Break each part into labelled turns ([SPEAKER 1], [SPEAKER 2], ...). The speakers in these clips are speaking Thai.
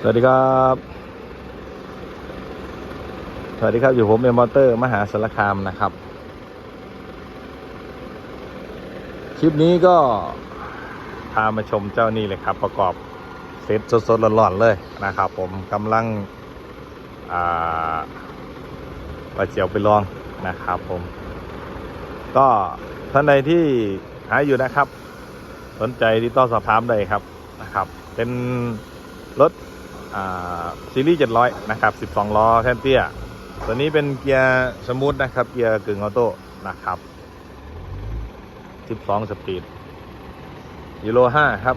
[SPEAKER 1] สวัสดีครับ สวัสดีครับ อยู่ผมเอ็มมอเตอร์ มหาสารคามนะครับ คลิปนี้ก็พามาชมเจ้านี่เลยครับ ประกอบเซตสดๆร้อนๆเลยนะครับ ผมกำลังปลาเจียวไปลองนะครับผม ก็ท่านใดที่หาอยู่นะครับ สนใจที่ต้องสอบถามได้ครับนะครับ เป็นรถ ซีรีส์ 700 นะครับ 12 ล้อแท่นเตี้ย ตัวนี้เป็นเกียร์สมูทนะครับ เกียร์กึ่งออโต้นะครับ 12 สปีดยูโร5ครับ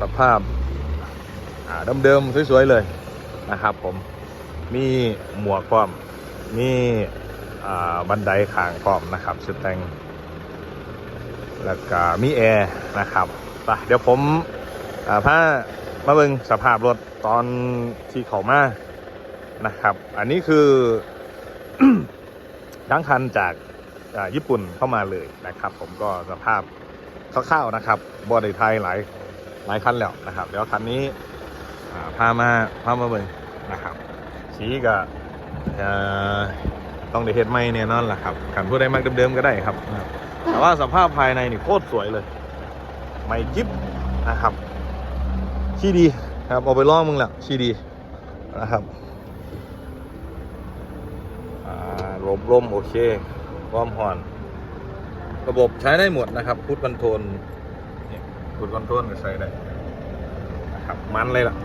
[SPEAKER 1] สภาพาเดิมๆสวย ๆ เลยนะครับผม มีหมวกพร้อม มีบันไดขางพร้อมนะครับชุดแต่งแล้วก็มีแอร์นะครับไปเดี๋ยวผมอ่าพา มาเบิ่งสภาพรถตอนที่เขามานะครับ อันนี้คือทั้งคันจากญี่ปุ่นเข้ามาเลยนะครับ ผมก็สภาพคร่าวๆนะครับบอดี้ไทยหลายหลายคันแล้วนะครับเดี๋ยวคันนี้พามาพามาเบิ่งนะครับสีก็ต้องได้เห็ดไม่แน่นอนล่ะครับขันผู้ใดมักเดิมๆก็ได้ครับ แต่ว่าสภาพภายในนี่โคตรสวยเลย ไม่จิ๊บนะครับ ชี้ดีครับเอาไปล่องมึงแหละชี้ดีนะครับลมลมโอเคความห่อน ระบบใช้ได้หมดนะครับพุทคอนโทรลเนี่ยพุทคอนโทรลก็ใช้ได้นะครับมันเลยล่ะ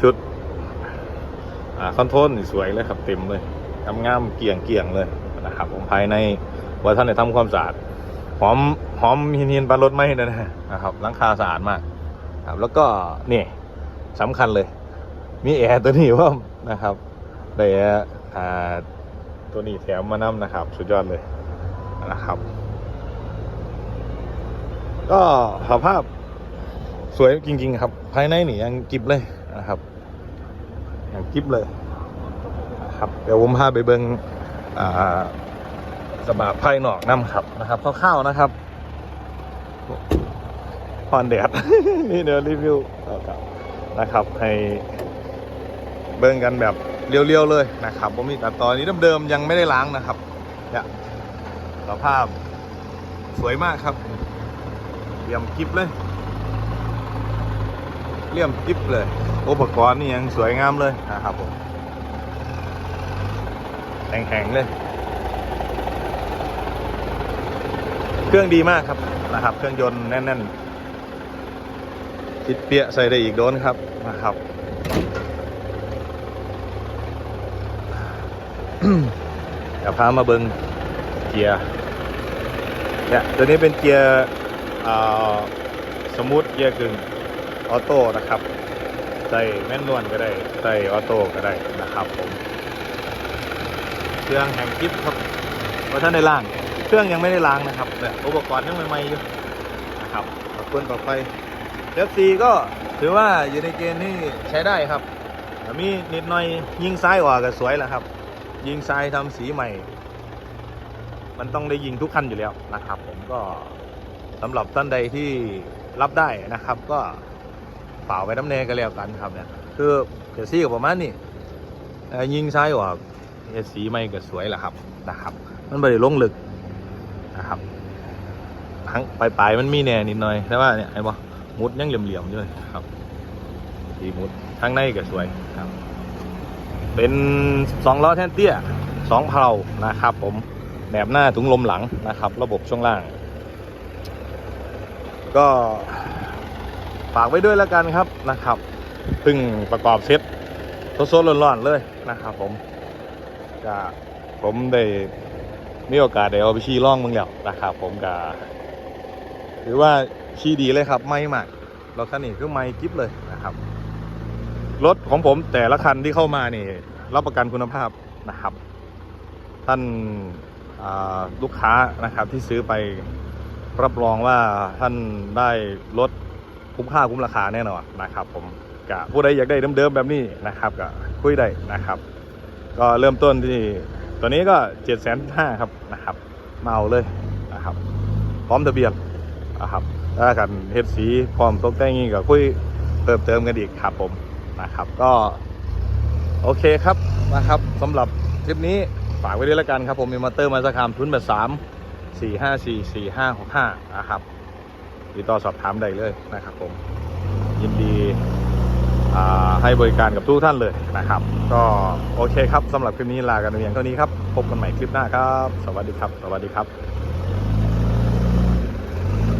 [SPEAKER 1] ชุดอคอนโทรลนี่สวยเลยครับเต็มเลยงามๆเกี่ยงเกี่ยงเลยนะครับผมภายในว่าท่านได้ทำความสะอาด หอมหอมหินหินปลารถไหมนะนะครับหลังคาสะอาดมากครับแล้วก็นี่สำคัญเลย มีแอร์ตัวนี้ว่านะครับได้แอร์อ่าตัวนี้แถมมานำนะครับ สุดยอดเลยนะครับ ก็สภาพสวยจริง ๆ ครับ ภายในนี่ยังกิบเลยนะครับย่างกิฟเลย ครับเดี๋ยวผมพาไปเบิงอ่า สบาภายนอกน้ำครับนะครับคร่าวๆนะครับพอนแดดนี่เดี๋ยวรีวิวนะครับ ให้เบิ่งกันแบบเรียวๆเลยนะครับผมมีแต่ตอนนี้เดิมๆยังไม่ได้ล้างนะครับเนี่ยสภาพสวยมากครับเรียมกิฟเลยเลี่ยมกิ๊บเลย อุปกรณ์นี่ยังสวยงามเลยนะครับผมแข็งๆเลย เครื่องดีมากครับนะครับ เครื่องยนต์แน่นๆติดเปียใส่ได้อีกโดนครับนะครับเดี๋ยวพามาเบิงเกียร์เนี่ยตัวนี้เป็นเกียร์สมูทเกียร์กึ่งออโต้นะครับใส่แม่นนวลก็ได้ใส่ออโต้ก็ได้นะครับผมเครื่องแห่งกิฟครับว่าท่านได้ล้าง เครื่องยังไม่ได้ล้างนะครับเนี่ยอุปกรณ์ยังใหม่ๆอยู่นะครับขอบคุณต่อไปเอฟซีก็ถือว่าอยู่ในเกณฑ์ที่ใช้ได้ครับแต่มีนิดหน่อยยิงซ้ายออกก็สวยแล้วครับ ยิงซ้ายทำสีใหม่ มันต้องได้ยิงทุกคันอยู่แล้วนะครับ ผมก็สำหรับท่านใดที่รับได้นะครับ ก็เปล่าไปน้ำเนก็แล้วกันครับเนี่ยคือเจซี่กับประมาณนี้เอ่อยิงซ้ายออกเฮ็ดสีไม่ก็สวยแหละครับนะครับ มันไม่ได้ลงลึก นะครับทั้งปลายๆมันมีแน่นิดหน่อยแต่ว่าเนี่ยไอ้บ่มุดยังเหลี่ยมๆอยู่เลยครับสีมุดข้างในก็สวยครับ เป็นสองล้อแท่นเตี้ยสองเพลานะครับ ผมแหนบหน้าถุงลมหลังนะครับ ระบบช่วงล่าง ก็ฝากไว้ด้วยแล้วกันครับนะครับเพิ่งประกอบเซ็ตโซดๆร้อนๆเลยนะครับ ผมก็ผมได้ มีโอกาสได้เอาไปชี้ล่องมึงแล้วนะครับผมก็ถือว่าชี้ดีเลยครับ ไม่หมากรถคันนี้คือไม่กิฟเลยนะครับ รถของผมแต่ละคันที่เข้ามานี่รับประกันคุณภาพนะครับ ท่านลูกค้านะครับที่ซื้อไปรับรองว่าท่านได้รถคุ้มค่าคุ้มราคาแน่นอนนะครับ ผมกะผู้ใดอยากได้เดิมๆแบบนี้นะครับก็คุยได้นะครับ ก็เริ่มต้นที่ ตัวนี้ก็เจ็ดแสนห้าครับนะครับเอาเลยนะครับ พร้อมทะเบียนนะครับถ้ากันเฮ็ดสีพร้อมตกแต่งงี้ก็คุยเพิ่มเติมกันอีกครับผมนะครับ ก็โอเคครับนะครับสำหรับคลิปนี้ฝากไว้ด้วยล้วกันครับผมมีมอเตอร์มาสักคำทุนแบบสามสี่ห้าสี่สี่ห้าหกห้านะครับติดต่อสอบถามได้เลยนะครับผมยินดี ให้บริการกับทุกท่านเลยนะครับ ก็โอเคครับสำหรับคลิปนี้ลากันเพียงเท่านี้ครับ พบกันใหม่คลิปหน้าครับ สวัสดีครับ สวัสดีครับ